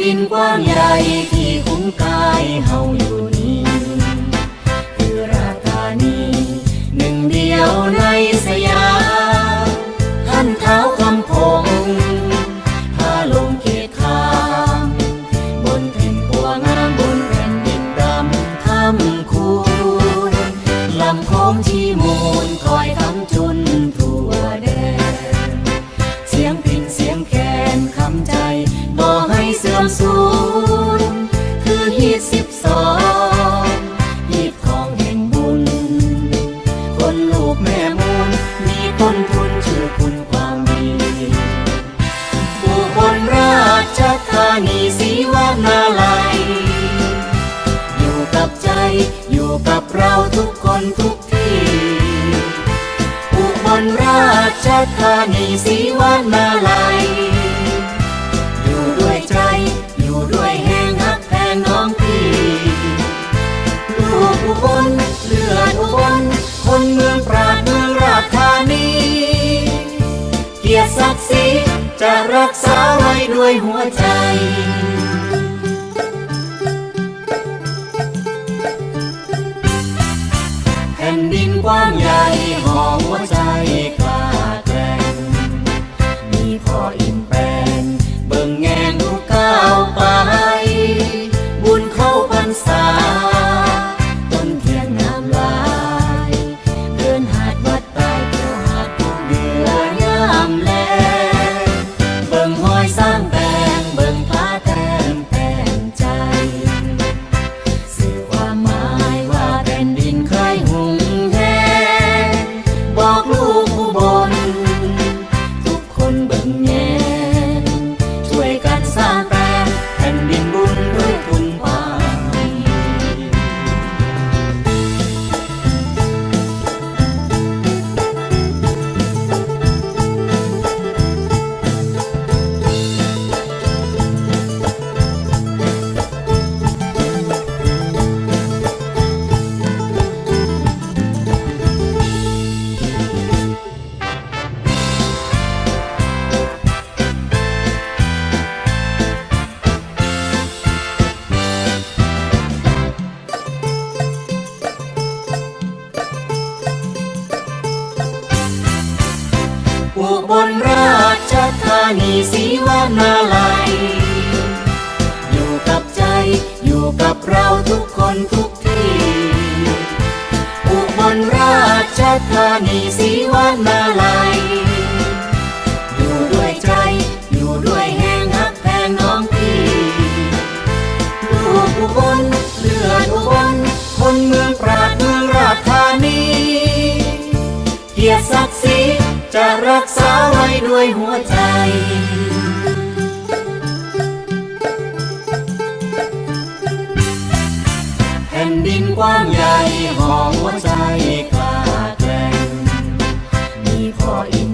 ดินกว้างใหญ่ที่คุ้มกายเฮาอยู่นี้คือราธานีหนึ่งเดียวในสยามท่านเท้าคำพงพาลงเขตขามบนแผ่นปัวงามบนแผ่นดินดำคำคูณลำโค้งที่มู ให้เสื่อมสูญคือฮีดสิบสองฮีดของแห่งบุญ คนลูกแม่มูลมีต้นทุนชื่อคุณความดีอุบลราชธานีศรีวนาลัย อยู่กับใจอยู่กับเราทุกคนทุกที่อุบลราชธานีศ นี เกียรติศักดิ์ศรีจะรักษาไว้ด้วยหัวใจแผ่นดินกว้างใหญ่ กค บลราชธานีศรีวนาลัย วยหัวใจแผ่นดินกว้างใหญ่ห้องหัวใจกล้าแกล้งมีพ่ออี